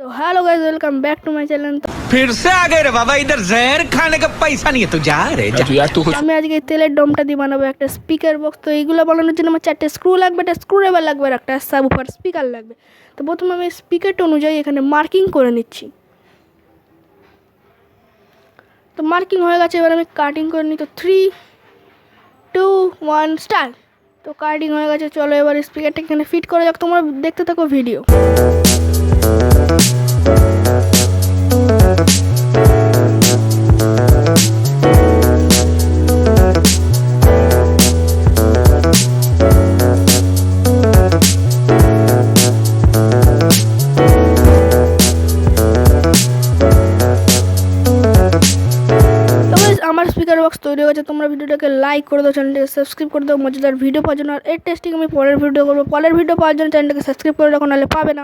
तो hello guys welcome back to my channel তো फिर से आ गए रे बाबा इधर जहर खाने का पैसा नहीं है तो जा रे जा यार तू कुछ আমি আজকে এই তেলের ডোমটা দিয়ে বানাবো একটা স্পিকার বক্স তো এইগুলো বানানোর জন্য আমার চারটে স্ক্রু লাগবে একটা স্ক্রু ড্রাইভার লাগবে আর একটা সাব উপর স্পিকার লাগবে তো প্রথমে আমি স্পিকারটা অনুযায়ী এখানে মার্কিং করে নিচ্ছি তো মার্কিং হয়ে গেছে এবার আমি কাটিং করে নিই তো থ্রি টু ওয়ান স্টার্ট তো কাটিং হয়ে গেছে চলো এবার স্পিকারটা এখানে ফিট করে যাক তোমরা দেখতে থাকো ভিডিও আমার স্পিকার বক্স তৈরি হয়েছে, তোমরা ভিডিওটাকে লাইক করে দাও চ্যানেলটাকে সাবস্ক্রাইব করে দাও, মজাদার ভিডিও পাওয়ার জন্য। আর এর টেস্টিং আমি পরের ভিডিও করব। পরের ভিডিও পাওয়ার জন্য চ্যানেলটাকে সাবস্ক্রাইব করে রাখো, নাহলে পাবে না।